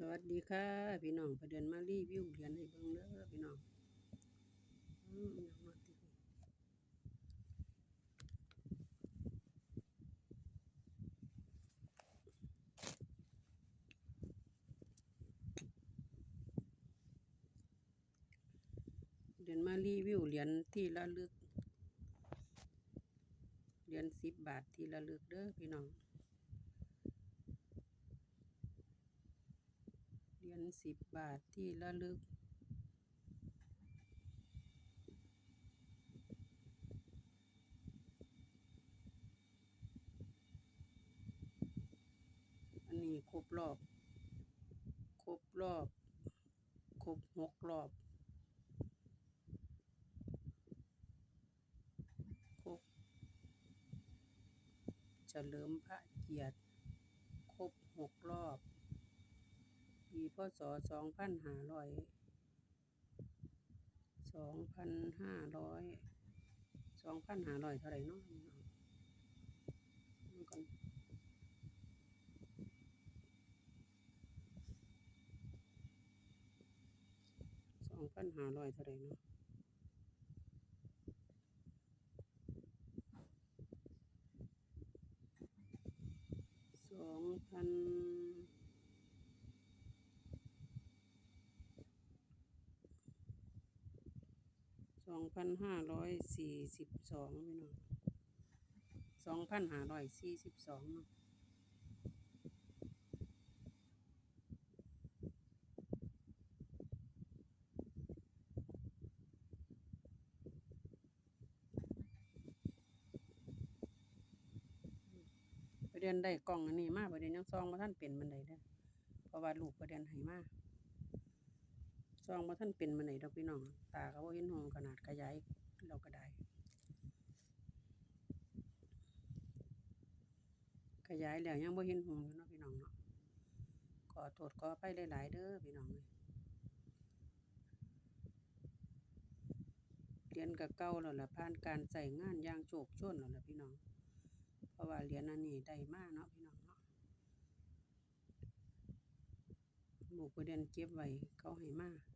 สวัสดีค่ะพี่น้องประเด็นมารีวิวเหรียญให้เบิ่งเด้อพี่น้องอืมยังมาติดเดือนมารีวิวเหรียญที่ระลึกเหรียญสิบบาทที่ระลึกเด้อพี่น้องเหรียญ สิบบาทที่ระลึก อันนี้ครบรอบ ครบรอบ ครบหกรอบ ครบเฉลิมพระเกียรติ ครบหกรอบ ปีพศสองพันห้าร้อยสองพันห้าร้อยสองพันห้าร้อยเท่าไหร่เนาะมันก่อนสองพันห้าร้อยเท่าไหร่เนาะ สองพันส องพันห้าร้อยสี่สิบสองพี่น้องสองพันห้าร้อยสี่สิบสองประเด็นได้กล่องอันนี้มาประเด็นยังซองมาท่านเป็นมันไดเด้อเพราะว่าลูกประเด็นให้มา ซองมาท่านเป็นมันไดดอกพี่น้อง ตาก็บ่เห็นหงขนาดขยายเราก็ได้ ขยายแล้วยังบ่เห็นหงอยู่เนาะพี่น้องเนาะขอโทษขออภัยหลายๆเด้อพี่น้องเอ้ยเหรียญก็เก่าแล้วล่ะผ่านการใช้งานอย่างโชคโชนแล้วล่ะพี่น้อง เพราะว่าเหรียญอันนี้ได้มากเนาะพี่น้องเนาะลูกประเด็นเก็บไว้เขาให้มาป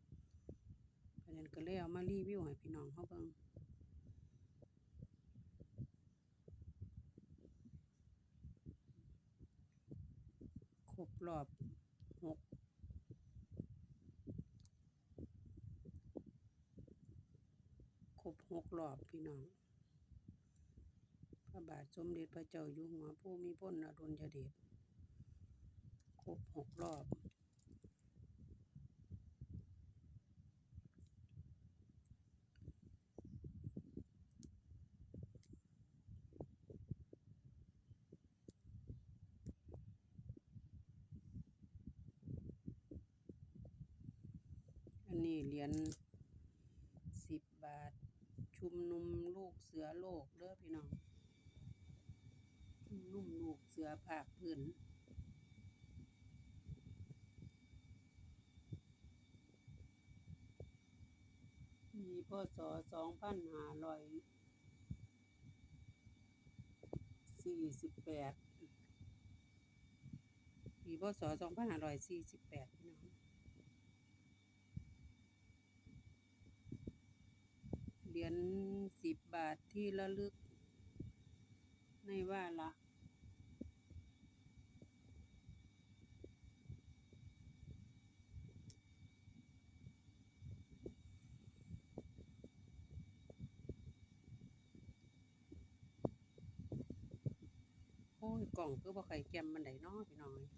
ระเด็นก็เลยเอามารีวิวให้พี่น้องเขาเบิ่งครบรอบหกครบหกรอบพี่น้อง พระบาทสมเด็จพระเจ้าอยู่หัวผู้มีพระอดุลยเดชครบหกรอบ อันนี้เหรี ยญสิบบาท ชุมนุมลูกเสือโลกเด้อพี่น้องชุมนุมลูกเสือภาคพื้นมีพศสองพันห้าร้อยสี่สิบแปดปีพศสองพันห้าร้อยสี่สิบแปดพี่น้อง เห รียญสิบบาทที่ระลึก ในว่าละโอ้ยกล่องคือบ่ไข่แกมมันไดเนาะพี่น้องเอ้ย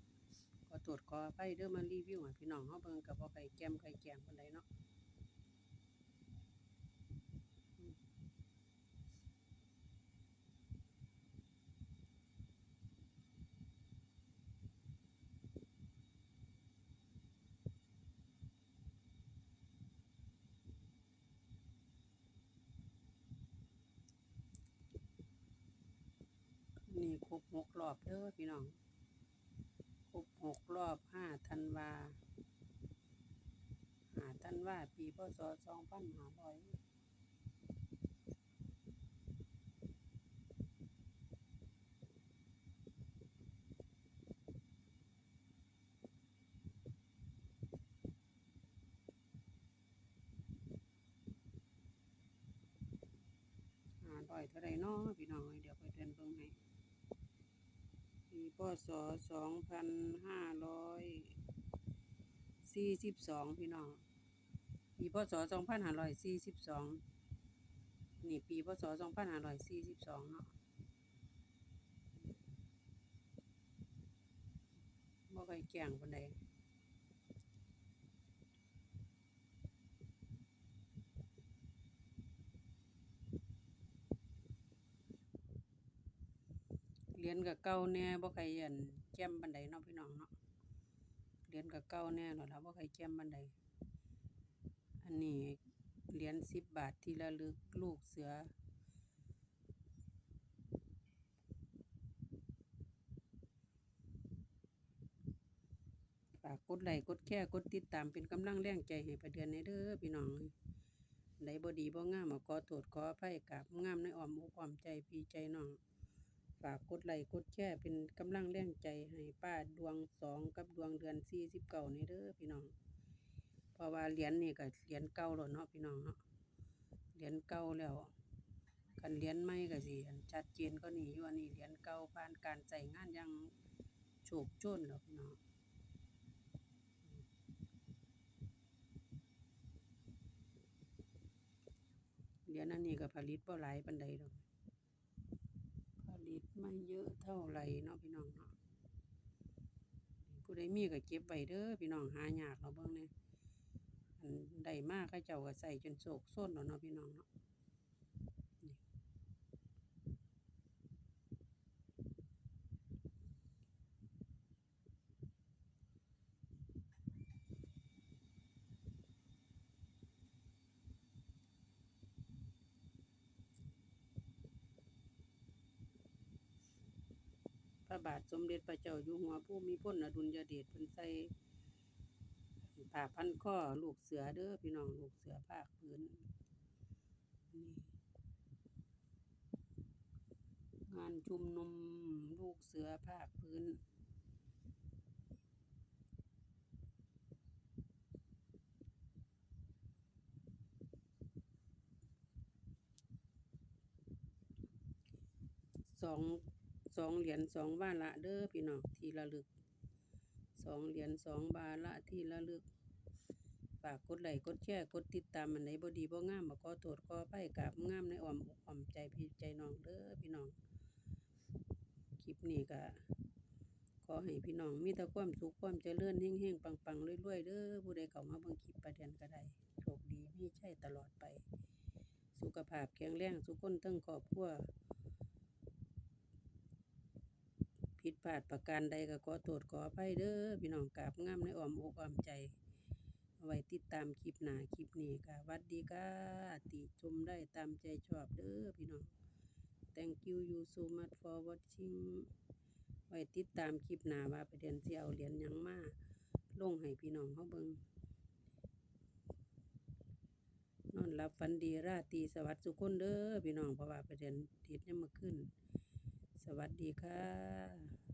ขอตรวจขออภัยเด้อมารีวิวให้พี่น้องเฮาเบิ่งกับบ่ไข่แกมไข่ีครบหกรอบเด้อพี่น้องครบหกรอบห้าธันวาหาธันวาปีพศสองพันห้าร้อยหาลอยเท่าไรเนาะพี่น้องเดี๋ยวไปเดินเบิ่งให้ พศสองพันห้าร้อยสี่สิบสองพี่น้องปีพศสองพันห้าร้อยสี่สิบสองนี่ปีพศสองพันห้าร้อยสี่สิบสองเนาะบ่ค่อยแก่งคนใด ยญกับเก่าแน่บ่ใครอันแจ่มปานใดเนาะพี่น้องเนาะเหรียญกับเก่าแน่แล้วล่ะบ่ใครแจ่มปานใดอันนี้เหรียญ10บบาทที่ระลึกลูกเสือ ฝากกดไลค์กดแชร์กดติดตามเป็นกำลังแรงใจให้ประเดือนในเด้อพี่น้องใดบ่ดีบ่งามก็ขอโทษขออภัยกับงามในอ้อมอกอ้อมใจพี่ใจน้อง ฝากกดไลค์กดแชร์เป็นกำลังแรงใจให้ป้าดวงสองกับดวงเดือนสี่สิบเก้านี่เด้อพี่น้อง เพราะว่าเหรียญนี่ก็เหรียญเก่าแล้วเนาะพี่น้องเนาะเหรียญเก่าแล้วคันเหรียญใหม่ก็สิอันชัดเจนก็นี่อยู่อันนี้เหรียญเก่าผ่านการใช้งานย่างโชคโชนแล้วพี่น้องเหรียญอันนี้ก็ผลิตบ่หลายปานใดดอก ไม่เยอะเท่าไหร่เนาะพี่น้องเนาะผู้ใดมีก็เก็บไว้เด้อพี่น้องหายากเราเบิ่งแหน่อันได้มากเขาเจ้าก็ใส่จนโศกส้นแล้วเนาะพี่น้องเนาะ ระบาทสมเด็จพระเจ้าอยู่หัวผู้มีพลอดุลยเดชเพิ่นใส่ผ้าพันคอลูกเสือเด้อพี่น้องลูกเสือภาคพื้นนี่งานชุมนุมลูกเสือภาคพื้นสอง สองเหรียญสองบาละเด้อพี่น้องที่ระลึกสองเหรียญสองบาละที่ระลึกฝากกดไลค์กดแชร์กดติดตามอันไหนบดีบ่งามบ่ขอโทษขออภัยกับงามในอ้อมอกอ้อมใจพี่ใจน้องเด้อพี่น้องคลิปนี้ก็ขอให้พี่น้องมีแต่ความสุขความเจริญเฮงๆปังๆรวยๆเด้อผู้ใดเข้ามาเบิ่งคลิปประเด็นก็ได้โชคดีมีชัยตลอดไป สุขภาพแข็งแรงสุขคนทั้งครอบครัว ผิ ดพลาดประการใดก็ขอโทษขออภัยเด้อพี่น้องกราบงามในอ้อมอกอ้อมใจเอาไว้ติดตามคลิปหน้าคลิปนี้ค่ะวัดดีค่ะติชมได้ตามใจชอบเด้อพี่น้อง thank you you so much for watching ไว้ติดตามคลิปหน้าว่าประเด็นเสิเอาเหรียญยังมาลงให้พี่น้องเฮาเบิ่งนอนหลับฝันดีราตรีสวัสดิ์สุขคนเด้อพี่น้องเพราะว่าประเด็นติดยังมาขึ้น สวัสดีค่ะ